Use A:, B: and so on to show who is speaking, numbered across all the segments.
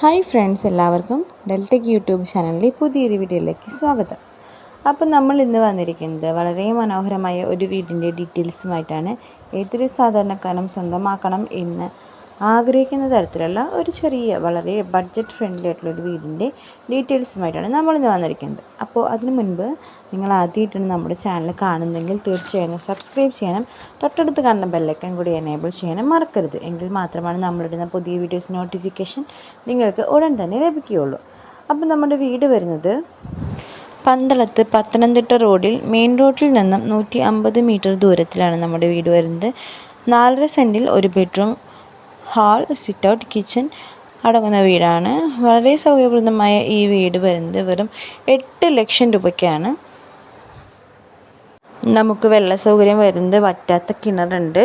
A: Hi friends എല്ലാവർക്കും ഡെൽറ്റക് YouTube ചാനലിലെ പുതിയൊരു വീഡിയോയിലേക്ക് സ്വാഗതം. അപ്പം നമ്മൾ ഇന്ന് വന്നിരിക്കുന്നത് വളരെ മനോഹരമായ ഒരു വീടിന്റെ ഡീറ്റെയിൽസുമായിട്ടാണ്. ഏതൊരു സാധാരണക്കാരനും സ്വന്തമാക്കണം എന്ന് ആഗ്രഹിക്കുന്ന തരത്തിലുള്ള ഒരു ചെറിയ വളരെ ബഡ്ജറ്റ് ഫ്രണ്ട്ലി ആയിട്ടുള്ള ഒരു വീടിന്റെ ഡീറ്റെയിൽസുമായിട്ടാണ് നമ്മളിന്ന് വന്നിരിക്കുന്നത്. അപ്പോൾ അതിനു മുൻപ് നിങ്ങൾ ആദ്യമായിട്ടാണ് നമ്മുടെ ചാനൽ കാണുന്നതെങ്കിൽ തീർച്ചയായും സബ്സ്ക്രൈബ് ചെയ്യണം തൊട്ടടുത്ത് കാണുന്ന ബെല്ലൈക്കൺ കൂടി എനേബിൾ ചെയ്യാനും മറക്കരുത്. എങ്കിൽ മാത്രമാണ് നമ്മളിടുന്ന പുതിയ വീഡിയോസ് നോട്ടിഫിക്കേഷൻ നിങ്ങൾക്ക് ഉടൻ തന്നെ ലഭിക്കുകയുള്ളൂ. അപ്പോൾ നമ്മുടെ വീട് വരുന്നത് പന്തളത്ത് പത്തനംതിട്ട റോഡിൽ മെയിൻ റോഡിൽ നിന്നും നൂറ്റി അമ്പത് മീറ്റർ ദൂരത്തിലാണ് നമ്മുടെ വീട് വരുന്നത്. നാലര സെന്റിൽ ഒരു bedroom hall sit out kitchen അടങ്ങുന്ന വീടാണ്. വളരെ സൗകര്യപ്രദമായ ഈ വീട് വരുന്നത് വെറും എട്ട് ലക്ഷം രൂപയ്ക്കാണ്. നമുക്ക് വെള്ള സൗകര്യം വരുന്നത് വറ്റാത്ത കിണറുണ്ട്.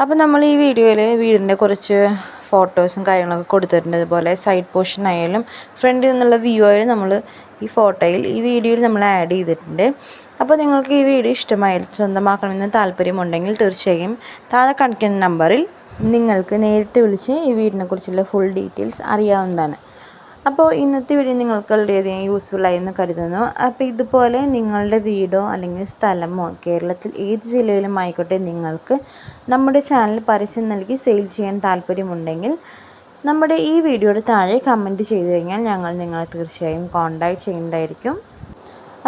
A: അപ്പോൾ നമ്മൾ ഈ വീഡിയോയിൽ വീടിന്റെ കുറച്ച് ഫോട്ടോസും കാര്യങ്ങളൊക്കെ കൊടുത്തിട്ടുണ്ട്. അതുപോലെ സൈഡ് പോർഷൻ ആയാലും ഫ്രണ്ടിൽ നിന്നുള്ള വ്യൂ ആയാലും നമ്മൾ ഈ ഫോട്ടോയിൽ ഈ വീഡിയോയിൽ നമ്മൾ ആഡ് ചെയ്തിട്ടുണ്ട്. അപ്പോൾ നിങ്ങൾക്ക് ഈ വീഡിയോ ഇഷ്ടമായി സ്വന്തമാക്കണമെന്ന് താല്പര്യമുണ്ടെങ്കിൽ തീർച്ചയായും താഴെ കാണിക്കുന്ന നമ്പറിൽ നിങ്ങൾക്ക് നേരിട്ട് വിളിച്ച് ഈ വീടിനെക്കുറിച്ചുള്ള ഫുൾ ഡീറ്റെയിൽസ് അറിയാവുന്നതാണ്. അപ്പോൾ ഇന്നത്തെ വീഡിയോ നിങ്ങൾക്ക് വളരെയധികം യൂസ്ഫുൾ ആയി എന്ന് കരുതുന്നു. അപ്പോൾ ഇതുപോലെ നിങ്ങളുടെ വീടോ അല്ലെങ്കിൽ സ്ഥലമോ കേരളത്തിൽ ഏത് ജില്ലയിലും ആയിക്കോട്ടെ നിങ്ങൾക്ക് നമ്മുടെ ചാനൽ പരസ്യം നൽകി സെയിൽ ചെയ്യാൻ താല്പര്യമുണ്ടെങ്കിൽ നമ്മുടെ ഈ വീഡിയോയുടെ താഴെ കമന്റ് ചെയ്ത് കഴിഞ്ഞാൽ ഞങ്ങൾ നിങ്ങളെ തീർച്ചയായും കോണ്ടാക്ട് ചെയ്യുന്നതായിരിക്കും.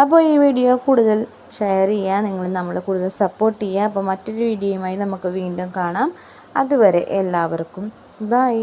A: അപ്പോൾ ഈ വീഡിയോ കൂടുതൽ ഷെയർ ചെയ്യുക നിങ്ങൾ നമ്മളെ കൂടുതൽ സപ്പോർട്ട് ചെയ്യുക. അപ്പോൾ മറ്റൊരു വീഡിയോയുമായി നമുക്ക് വീണ്ടും കാണാം. അതുവരെ എല്ലാവർക്കും ബൈ